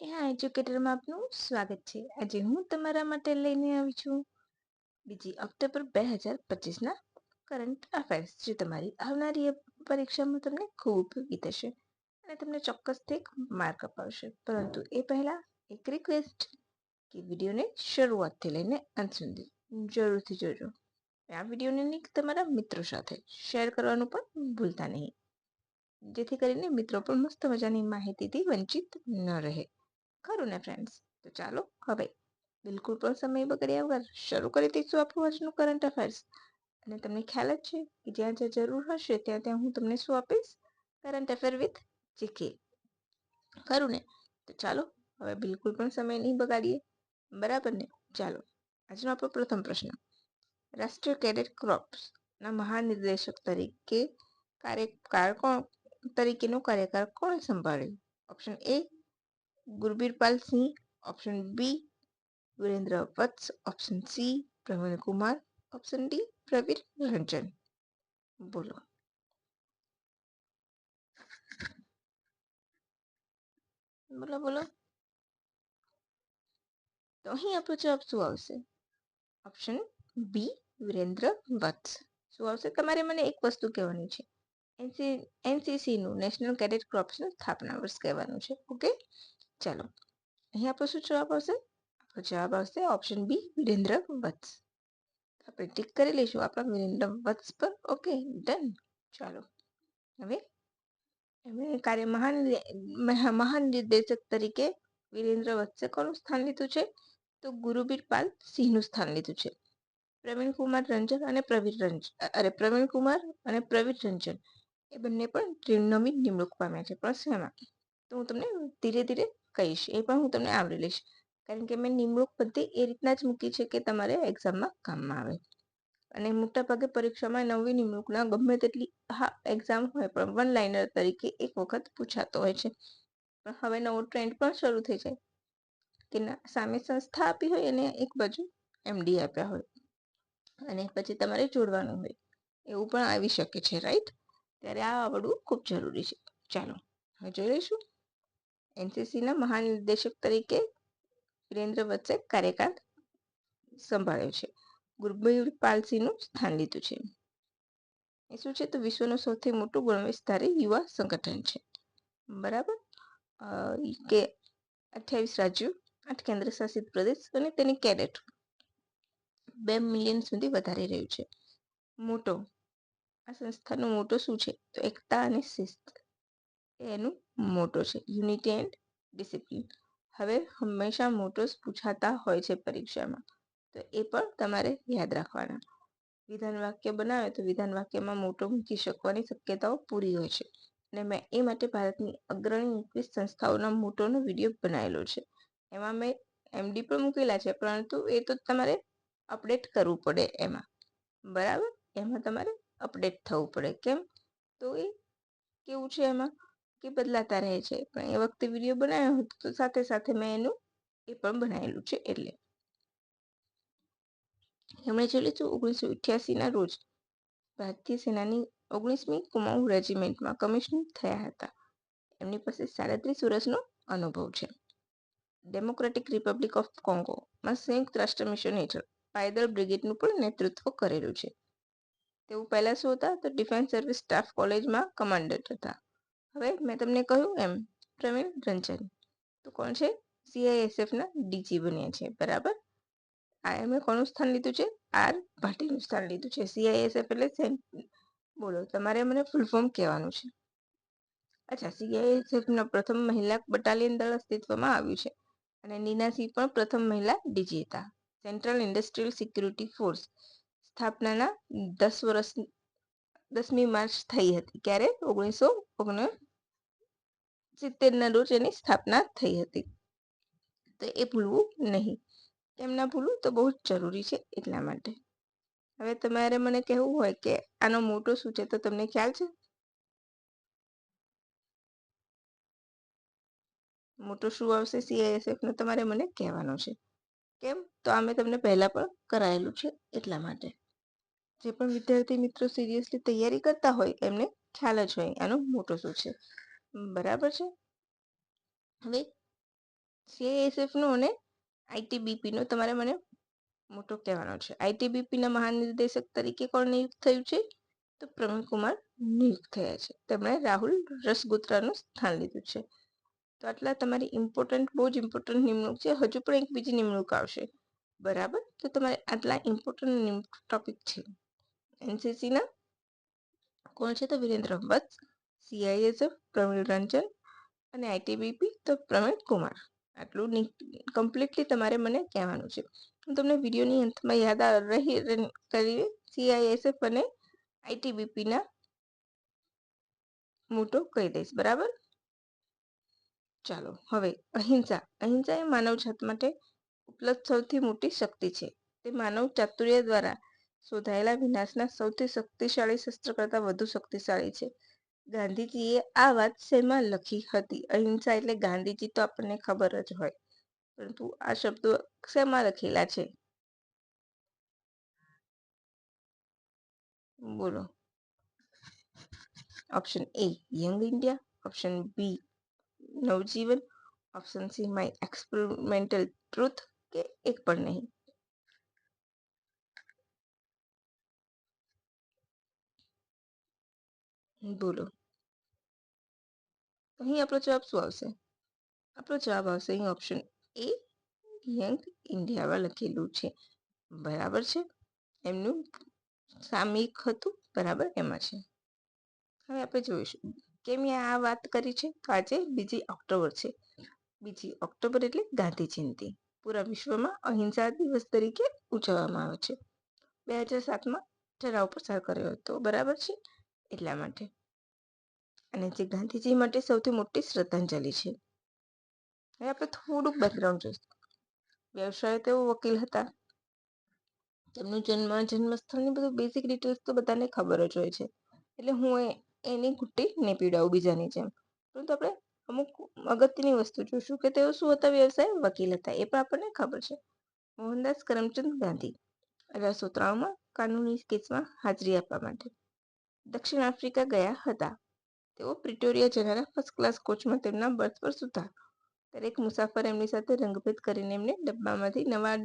હા એજ્યુકેટરમાં આપનું સ્વાગત છે. આજે હું તમારા માટે લઈને આવી છું બીજી ઓક્ટોબર બે હજાર પચીસના કરંટ અફેર્સ, જે તમારી આવનારી પરીક્ષામાં તમને ખૂબ ઉપયોગી થશે અને તમને ચોક્કસથી એક માર્ક અપાવશે. પરંતુ એ પહેલાં એક રિક્વેસ્ટ કે વિડીયોને શરૂઆતથી લઈને અંત સુધી જરૂરથી જોજો. આ વિડીયોની લિંક તમારા મિત્રો સાથે શેર કરવાનું પણ ભૂલતા નહીં. જેથી કરીને મિત્રો પણ મસ્ત મજાની માહિતીથી વંચિત ન રહે. ખરું ને ફ્રેન્ડ્સ તો ચાલો, હવે બિલકુલ પણ સમય બગડ્યા વગર શરૂ કરી દઈશું આપણું આજનું કરંટ અફેર્સ અને તમને ખ્યાલ જ છે કે જ્યાં જ્યાં જરૂર હશે ત્યાં ત્યાં હું તમને શું આપીશ? કરંટ અફેર વિથ જીકે ખરું ને? તો ચાલો, હવે બિલકુલ પણ સમય નહીં બગાડીએ. બરાબર ને? ચાલો, આજનો આપણો પ્રથમ પ્રશ્ન. રાષ્ટ્રીય કેડેટ ક્રોપ્સના મહાનિર્દેશક તરીકે કાર્યકાળ કોણ, તરીકેનો કાર્યકાળ કોણે સંભાળ્યો? Option A Gurbirpal Singh option B Virendra Vats option C Praveen Kumar option D Praveer Ranjan બોલો બોલો બોલો તો અહીં આપણો જવાબ શું આવશે ઓપ્શન બી વિરેન્દ્ર વત્સ શું આવશે તમારે મને એક વસ્તુ કહેવાની છે એનસી એનસીસીનું નેશનલ કેડેટ ક્રોપ્સનું સ્થાપના વર્ષ કહેવાનું છે ઓકે ચાલો અહીં આપણો શું જવાબ આવશે આપણો જવાબ આવશે ઓપ્શન બી વિરેન્દ્ર વત્સ આપણે ટીક કરી લઈશું આપણા વિરેન્દ્ર વત્સ પર ઓકે ડન ચાલો હવે એમણે કાર્ય મહાન મહાન નિર્દેશક તરીકે વિરેન્દ્ર વત્સે કોનું સ્થાન લીધું છે તો ગુરુબીર પાલ સિંહનું સ્થાન લીધું છે પ્રવીણ કુમાર રંજન અને પ્રવીર રંજન અરે પ્રવીણ કુમાર અને પ્રવીર રંજન એ બંને પણ ત્રિનોમી નિમણૂક પામ્યા છે પણ શેમાં તો હું તમને ધીરે ધીરે કહીશ, એ પણ હું તમને આવરી લઈશ. કારણ કે મેં નિમણૂક બધી એ રીતના જ મૂકી છે કે તમારે એક્ઝામમાં કામમાં આવે. અને મોટાભાગે પરીક્ષામાં નવી નિમણૂકના ગમે તેટલી, હા, એક્ઝામ હોય પણ વન લાઇનર તરીકે એક વખત પૂછાતો હોય છે. પણ હવે નવો ટ્રેન્ડ પણ શરૂ થઈ જાય. કે સામે સંસ્થા આપી હોય અને એક બાજુ એમડી આપ્યા હોય. અને પછી તમારે જોડવાનું હોય. એવું પણ આવી શકે છે રાઈટ ત્યારે આ આવડવું ખૂબ જરૂરી છે. ચાલો, હવે જોઈ લઈશું. એનસીસીના મહાનિર્દેશક તરીકે વિરેન્દ્ર વત્સે કાર્યકાળ સંભાળ્યો છે. ગુરબીર પાલસીનું સ્થાન લીધું છે. એ શું છે? તો વિશ્વનું સૌથી મોટું ગણવેશધારી યુવા સંગઠન છે. બરાબર? કે અઠ્યાવીસ રાજ્યો, આઠ કેન્દ્ર શાસિત પ્રદેશ અને તેની કેડેટ બે મિલિયન સુધી વધારી રહ્યું છે. મોટો. આ સંસ્થાનો મોટો શું છે? તો એકતા અને શિસ્ત. એનું મોટો છે. યુનિટી એન્ડ ડિસિપ્લિન હવે હંમેશા મોટોસ પૂછાતા હોય છે પરીક્ષામાં. તો એ પણ તમારે યાદ રાખવાના. વિધાન વાક્ય બનાવે તો વિધાન વાક્યમાં મોટો મૂકી શકવાની શક્યતાઓ પૂરી હોય છે. અને મેં એ માટે ભારતની અગ્રણી એકવીસ સંસ્થાઓના મોટોનો વીડિયો બનાવેલો છે. એમાં મેં એમડી પણ મૂકેલા છે, પરંતુ એ તો તમારે અપડેટ કરવું પડે એમાં. બરાબર? એમાં તમારે અપડેટ થવું પડે. કેમ? તો એ કેવું છે એમાં? કે બદલાતા રહે છે. પણ એ વખતે વીડિયો બનાવ્યો હતો તો સાથે સાથે મેં એનું એ પણ બનાવેલું છે એટલે. એમણે જોઈ લીધું ઓગણીસો અઠ્યાસીના રોજ ભારતીય સેનાની ઓગણીસમી કુમાઉ રેજિમેન્ટમાં કમિશનર થયા હતા. એમની પાસે સાડત્રીસ વર્ષનો અનુભવ છે. ડેમોક્રેટિક રિપબ્લિક ઓફ કોંગોમાં સંયુક્ત રાષ્ટ્ર મિશન હેઠળ પાયદળ બ્રિગેડનું પણ નેતૃત્વ કરેલું છે. તેઓ પહેલાં શું હતા તો ડિફેન્સ સર્વિસ સ્ટાફ કોલેજમાં કમાન્ડર હતા. હવે મેં તમને કહ્યું એમ, પ્રવીણ રંજન. તો કોણ છે? સીઆઈએસએફના ડીજી બન્યા છે, બરાબર? આ એમણે કોનું સ્થાન લીધું છે? આર ભાટીનું સ્થાન લીધું છે. સીઆઈએસએફ એટલે બોલો, તમારે મને ફૂલ ફોર્મ કહેવાનું છે. અચ્છા સીઆઈએસએફના પ્રથમ મહિલા બટાલિયન દળ અસ્તિત્વમાં આવ્યું છે અને નીના સિંહ પણ પ્રથમ મહિલા ડીજી હતા. સેન્ટ્રલ ઇન્ડસ્ટ્રીયલ સિક્યુરિટી ફોર્સ સ્થાપનાના દસ વર્ષ દસમી માર્ચ થઈ હતી ક્યારે ઓગણીસો ઓગણ સિત્તેરના રોજ એની સ્થાપના થઈ હતી. તો એ ભૂલવું નહીં. કેમ ના ભૂલવું તો બહુ જ જરૂરી છે એટલા માટે. હવે તમારે મને કહેવું હોય કે આનો મોટો શું છે તો તમને ખ્યાલ છે? મોટો શું આવશે સીઆઈએસએફ નો તમારે મને કહેવાનો છે. કેમ? તો આ મેં તમને પહેલા પણ કરાયેલું છે એટલા માટે. જે પણ વિદ્યાર્થી મિત્રો સિરિયસલી તૈયારી કરતા હોય, એમને ખ્યાલ જ હોય આનો મોટો શું છે? બરાબર છે? હવે સીઆઈએસએફનું અને આઈટીબીપીનો તમારે મને મોટો કહેવાનો છે. આઈટીબીપીના મહાનિર્દેશક તરીકે કોણ નિયુક્ત થયું છે? તો પ્રવીણ કુમાર નિયુક્ત થયા છે. તેમણે રાહુલ રસગુત્રાનું સ્થાન લીધું છે. તો આટલા તમારી ઇમ્પોર્ટન્ટ બહુ જ ઇમ્પોર્ટન્ટ નિમણૂક છે. હજુ પણ એક બીજી નિમણૂક આવશે. બરાબર? તો તમારે આટલા ઇમ્પોર્ટન્ટ ટોપિક છે. એનસીસીના કોણ છે તો વિરેન્દ્ર વત્સ સીઆઈએસએફ પ્રવીણ રંજન અને આઈટીબીપી તો પ્રવીણ કુમાર. આટલું કમ્પ્લીટલી તમારે મને કહેવાનું છે. હું તમને વિડીયોની અંતમાં યાદ રહી કરી સીઆઈએસએફ અને આઈટીબીપીના મોટો કહી દઈશ. બરાબર? ચાલો, હવે અહિંસા. અહિંસા એ માનવજાત માટે ઉપલબ્ધ સૌથી મોટી શક્તિ છે. તે માનવ ચાતુર્ય દ્વારા શોધાયેલા વિનાશના સૌથી શક્તિશાળી શસ્ત્ર કરતાં વધુ શક્તિશાળી છે. ગાંધીજીએ આ વાત શેમાં લખી હતી? અહિંસા એટલે ગાંધીજી તો આપણને ખબર જ હોય. પરંતુ આ શબ્દો શેમાં લખેલા છે? બોલો. Option A, young India. Option B, Navjivan. Option C, my experimental truth, કે એક પણ નહીં. બોલો. અહીં આપણો જવાબ શું આવશે? આપણો જવાબ આવશે અહીં ઓપ્શન એ યંગ ઇન્ડિયામાં લખેલું છે. બરાબર છે? એમનું સામયિક હતું, બરાબર? એમાં છે. હવે આપણે જોઈશું. કેમ આ વાત કરી છે? તો આજે બીજી ઓક્ટોબર છે. બીજી ઓક્ટોબર એટલે ગાંધી જયંતિ. પૂરા વિશ્વમાં અહિંસા દિવસ તરીકે ઉજવવામાં આવે છે. બે હજાર સાતમાં ઠરાવ પસાર કર્યો હતો. બરાબર છે? એટલા માટે. અને જે ગાંધીજી માટે સૌથી મોટી શ્રદ્ધાંજલિ છે. હવે આપણે થોડુંક બેકગ્રાઉન્ડ જોઈશું. વ્યવસાય તેઓ વકીલ હતા. તેમનું જન્મ, જન્મસ્થળની બધું બેઝિક ડિટેલ્સ તો બધાને ખબર જ હોય છે. એટલે હું એની ઘૂંટી નહીં પીડાવું બીજાની જેમ. પરંતુ આપણે અમુક અગત્યની વસ્તુ જોઈશું કે તેઓ શું હતા વ્યવસાય? વકીલ હતા. એ પણ આપણને ખબર છે. મોહનદાસ કરમચંદ ગાંધી. અઢારસો ત્રણમાં કાનૂની કેસમાં હાજરી આપવા માટે. દક્ષિણ આફ્રિકા ગયા હતા. તેઓ પ્રિટોરિયા જનારા ફર્સ્ટ ક્લાસ કોચમાં તેમના બર્થ પર સૂતા. દરેક મુસાફર એમની સાથે રંગભેદ કરીને એમને ડબ્બામાંથી નવા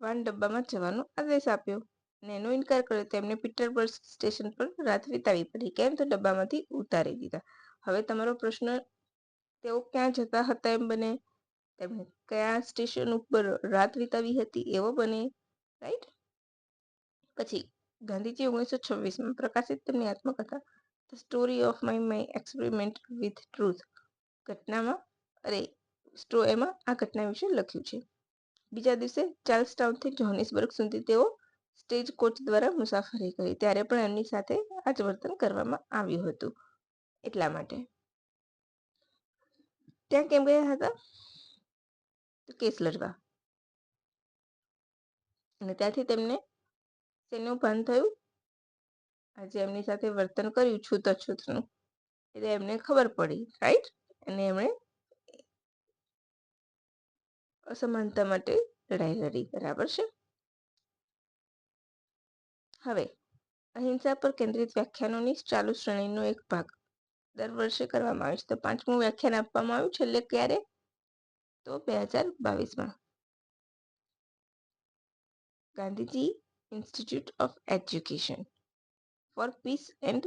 વાન ડબ્બામાં જવાનો આદેશ આપ્યો. અને એનો ઇનકાર કર્યો. તેમને પીટરબર્ગ સ્ટેશન પર રાત વિતાવી. પડી કેમ તો ડબ્બામાંથી ઉતારી દીધા. હવે તમારો પ્રશ્ન, તેઓ ક્યાં જતા હતા એમ બને? તેમણે કયા સ્ટેશન ઉપર રાત વિતાવી હતી? એવો બને રાઈટ પછી ગાંધીજી ઓગણીસો છવ્વીસમાં પ્રકાશિત તેમની આત્મકથા the story of my my experiment with truth ઘટનામાં, અરે સ્ટો એમાં આ ઘટના વિશે લખ્યું છે. બીજા દિવસે ચાર્લ્સ ટાઉનથી જોહાનિસબર્ગ સુધી તેઓ સ્ટેજ કોચ દ્વારા મુસાફરી કરી, ત્યારે પણ એમની સાથે આ જ વર્તન કરવામાં આવ્યું હતું. એટલા માટે. ત્યાં કેમ ગયા હતા? કેસ લડવા. અને ત્યાંથી તેમને તેનું ભાન થયું? આજે એમની સાથે વર્તન કર્યું, છૂત અછૂતનું. એટલે એમને ખબર પડી રાઈટ અને એમણે અસમાનતા માટે લડાઈ લડી, બરાબર છે? હવે, અહિંસા પર કેન્દ્રિત વ્યાખ્યાનોની ચાલુ શ્રેણીનો એક ભાગ. દર વર્ષે કરવામાં આવે છે. તો પાંચમું વ્યાખ્યાન આપવામાં આવ્યું છેલ્લે ક્યારે? તો બે હજાર બાવીસમાં. Gandhiji institute of education for peace and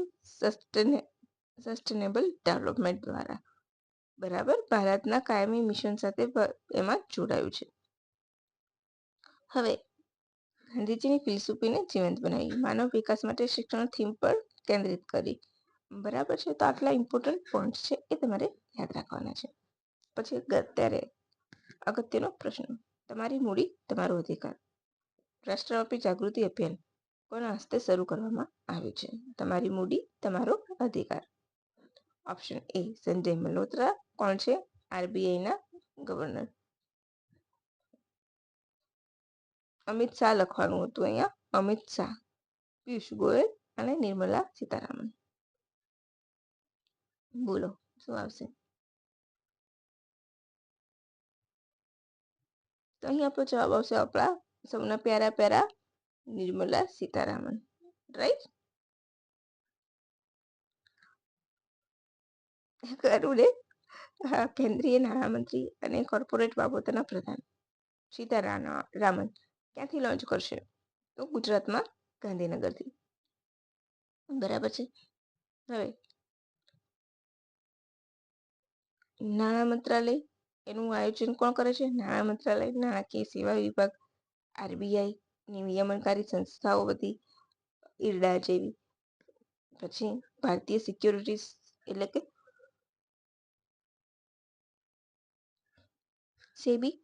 sustainable development દ્વારા. બરાબર? ભારતના કાયમી મિશન સાથે એમાં જોડાયું છે. હવે, ગાંધીજીની ફિલસૂફીને જીવંત બનાવી, માનવ વિકાસ માટે શિક્ષણ થીમ પર કેન્દ્રિત કરી. બરાબર છે? તો આટલા ઇમ્પોર્ટન્ટ પોઈન્ટ છે એ તમારે યાદ રાખવાના છે. પછી અત્યારે અગત્યનો પ્રશ્ન. તમારી મૂડી, તમારો અધિકાર. રાષ્ટ્રવ્યાપી જાગૃતિ અભિયાન કોના હસ્તે શરૂ કરવામાં આવ્યું છે? તમારી મૂડી, તમારો અધિકાર. Option A, Sanjay Malhotra. કોણ છે? આરબીઆઈના ગવર્નર. અમિત શાહ લખવાનું હતું અહીંયા. અમિત શાહ, પિયુષ ગોયલ અને નિર્મલા સીતારામન. બોલો, શું આવશે? તો અહીં આપણો જવાબ આવશે આપણા સૌના પ્યારા પ્યારા નિર્મલા સીતારામન રાઈટ કરું ને હા કેન્દ્રીય નાણામંત્રી અને કોર્પોરેટ બાબતોના પ્રધાન સીતારામન રામન ક્યાંથી લોન્ચ કરશે તો ગુજરાતમાં ગાંધીનગરથી બરાબર છે હવે નાણાં મંત્રાલય એનું આયોજન કોણ કરે છે નાણાં મંત્રાલય નાણાકીય સેવા વિભાગ આરબીઆઈ નિયમનકારી સંસ્થાઓ બધી ઈરડા જેવી. પછી ભારતીય સિક્યોરિટીઝ એટલે કે સેબી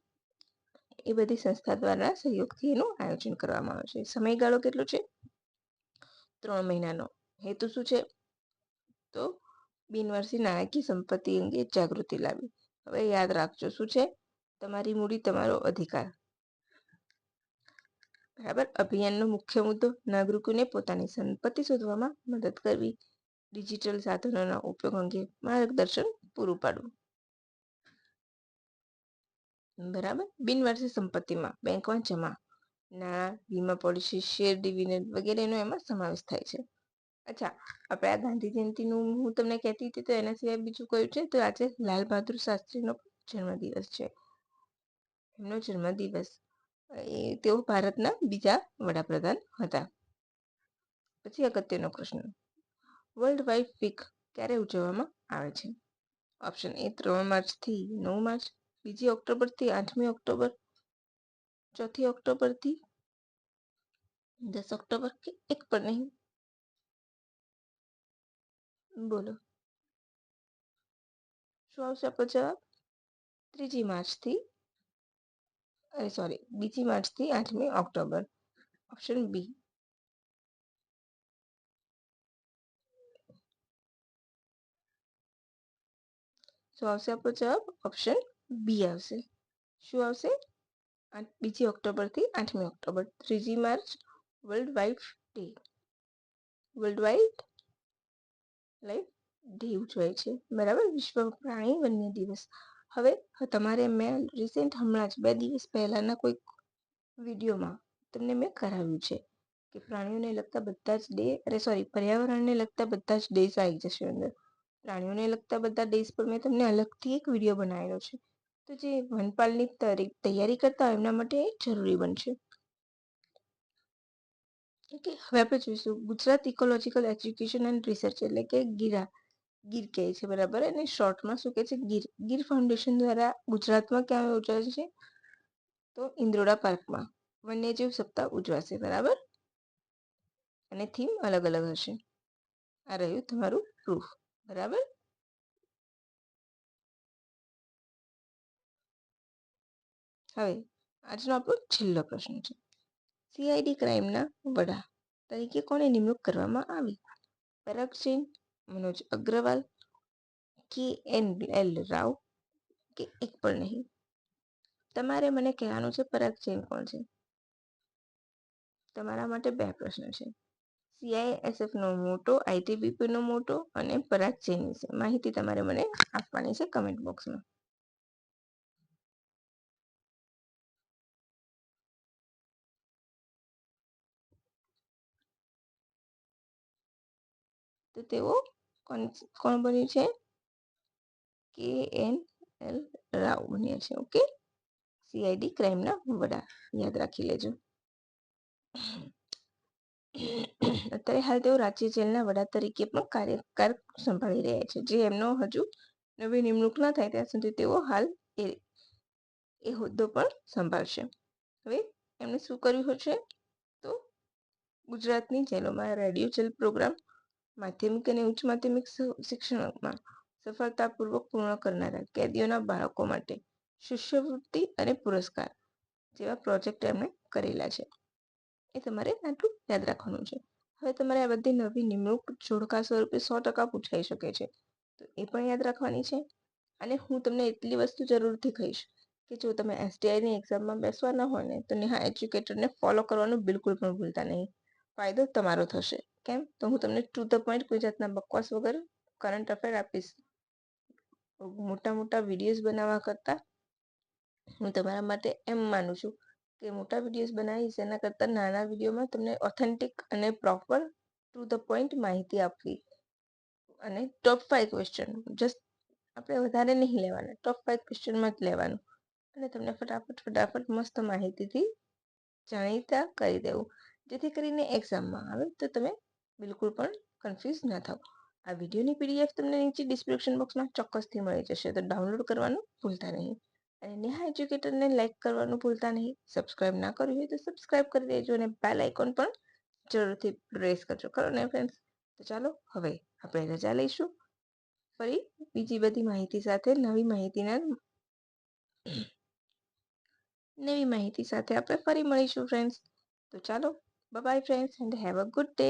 એ બધી સંસ્થા દ્વારા સહયોગથી એનું આયોજન કરવામાં આવે છે. સમયગાળો કેટલો છે? ત્રણ મહિનાનો. હેતુ શું છે? તો બિનવારસી નાણાકીય સંપત્તિ અંગે જાગૃતિ લાવી હવે યાદ રાખજો, શું છે? તમારી મૂડી તમારો અધિકાર. બરાબર? અભિયાનનો મુખ્ય મુદ્દો નાગરિકોને પોતાની સંપત્તિ શોધવામાં મદદ કરવી. ડિજિટલ સાધનોના ઉપયોગ અંગે માર્ગદર્શન પૂરું પાડવું. બરાબર? બિનવારસી સંપત્તિમાં બેંકમાં જમા, નાણાં, વીમા પોલિસી, શેર ડિવિડન્ડ વગેરેનો એમાં સમાવેશ થાય છે. અચ્છા, આપણે આ ગાંધી જયંતિનું હું તમને કહેતી હતી તો એના સિવાય બીજું કયું છે? તો આજે લાલ બહાદુર શાસ્ત્રીનો જન્મદિવસ છે. એમનો જન્મદિવસ એ તેઓ ભારતના બીજા વડાપ્રધાન હતા. પછી અગત્યનો પ્રશ્ન. વર્લ્ડ વાઇડ વીક ક્યારે ઉજવવામાં આવે છે? ઓપ્શન એ ત્રણ માર્ચથી નવ માર્ચ, બીજી ઓક્ટોબરથી આઠમી ઓક્ટોબર, ચોથી ઓક્ટોબરથી દસ ઓક્ટોબર કે એક પણ નહીં? બોલો. શું આવશે આપણો જવાબ? ત્રીજી માર્ચથી અરે સોરી બીજી માર્ચથી આઠમી ઓક્ટોબર. ઓપ્શન બી શું આવશે આપણો જવાબ? ઓપ્શન બી આવશે. શું આવશે? બીજી ઓક્ટોબરથી આઠમી ઓક્ટોબર. ત્રીજી March world wife day world wide life day ઉજવાય છે. બરાબર? વિશ્વ પ્રાણી વન્ય દિવસ. હવે તમારે મેં રિસેન્ટ હમણાં જ બે દિવસ પહેલાંના કોઈક વિડીયોમાં તમને મેં કરાવ્યું છે કે પ્રાણીઓને લગતા બધા જ ડે અરે સોરી પર્યાવરણને લગતા બધા જ ડેઝ આવી જશે અંદર. પ્રાણીઓને લગતા બધા ડેઝ પર મેં તમને અલગથી એક વીડિયો બનાવેલો છે. તો જે વનપાલની તૈયારી કરતા હોય એમના માટે જરૂરી બનશે. ઓકે હવે આપણે જોઈશું Gujarat ecological education and research એટલે કે ગીરા. ગીર કહે છે, બરાબર? અને શોર્ટમાં શું કહે છે? ગીર ગીર ફાઉન્ડેશન દ્વારા ગુજરાતમાં ક્યાં ઉજવાય છે? તો ઇન્દ્રોડા પાર્કમાં. વન્યજીવ સપ્તાહ ઉજવાશે, બરાબર? અને થીમ અલગ અલગ હશે. આ રહ્યું તમારું પ્રૂફ બરાબર? હવે, આજનો આપણો છેલ્લો પ્રશ્ન છે. સીઆઈડી ક્રાઇમના વડા તરીકે કોને નિમણૂક કરવામાં આવી? પરાગ મનોજ અગ્રવાલ કે એન એલ રાવ કે એક પણ નહીં તમારે મને કહેવાનું છે પરાગ જૈન કોણ છે? તમારા માટે બે પ્રશ્ન છે. સીઆઈએસએફ નો મોટો આઈટીબીપી નો મોટો અને પરાગ જૈન વિશે માહિતી તમારે મને આપવાની છે કમેન્ટ બોક્સમાં તો તેઓ કોણ બન્યું છે? કે એન એલ રાવ બન્યા છે, ઓકે? સીઆઈડી ક્રાઇમના વડા, યાદ રાખી લેજો. અત્યારે હાલ તેઓ રાંચી જેલના વડા તરીકે પણ કાર્યકાર સંભાળી રહ્યા છે. જે એમનો હજુ નવી નિમણૂક ના થાય ત્યાં સુધી તેઓ હાલ એ એ હોદ્દો પણ સંભાળશે. હવે એમણે શું કર્યું છે તો ગુજરાતની જેલોમાં રેડિયો જેલ પ્રોગ્રામ માધ્યમિક અને ઉચ્ચ માધ્યમિક શિક્ષણમાં સફળતાપૂર્વક પૂર્ણ કરનારા કેદીઓના બાળકો માટે શિષ્યવૃત્તિ અને પુરસ્કાર જેવા પ્રોજેક્ટ એમણે કરેલા છે. એ તમારે આટલું યાદ રાખવાનું છે. હવે તમારે આ બધી નવી નિમણૂક જોડકા સ્વરૂપે સો ટકા પૂછાઈ શકે છે. તો એ પણ યાદ રાખવાની છે. અને હું તમને એટલી વસ્તુ જરૂરથી કહીશ કે જો તમે એસટીઆઈની એક્ઝામમાં બેસવાના હોય ને તો નેહા એજ્યુકેટરને ફોલો કરવાનું બિલકુલ પણ ભૂલતા નહીં. ફાયદો તમારો થશે. કેમ? તો હું તમને ટુ ધ પોઈન્ટ કોઈ જાતના બકવાસ વગર કરંટ અફેર આપીશ. મોટા મોટા વિડીયોઝ બનાવવા કરતાં હું તમારા માટે એમ માનું છું કે મોટા વિડીયોઝ બનાવીશ, એના કરતાં નાના વિડીયોમાં તમને ઓથેન્ટિક અને પ્રોપર ટુ ધ પોઈન્ટ માહિતી આપવી. અને ટોપ ફાઈવ ક્વેશ્ચન જસ્ટ આપણે વધારે નહીં લેવાના ટોપ ફાઇવ ક્વેશ્ચનમાં જ લેવાનું. અને તમને ફટાફટ ફટાફટ મસ્ત માહિતીથી જાણીતા કરી દેવું. જેથી કરીને એક્ઝામમાં આવે, તો તમે બિલકુલ પણ કન્ફ્યુઝ ન થાવ. આ વિડીયોની પીડીએફ તમને નીચે ડિસ્ક્રિપ્શન બોક્સમાં ચોક્કસથી મળી જશે, તો ડાઉનલોડ કરવાનું ભૂલતા નહીં. અને નેહા એજ્યુકેટરને લાઇક કરવાનું ભૂલતા નહીં. સબસ્ક્રાઇબ ના કર્યું હોય તો સબસ્ક્રાઇબ કરી દેજો અને બેલ આઇકોન પણ જરૂરથી પ્રેસ કરજો. ખરો ને ફ્રેન્ડ્સ તો ચાલો, હવે આપણે રજા લઈશું. ફરી બીજી બધી માહિતી સાથે, નવી માહિતીના નવી માહિતી સાથે આપણે ફરી મળીશું ફ્રેન્ડ્સ તો ચાલો bye friends and have a good day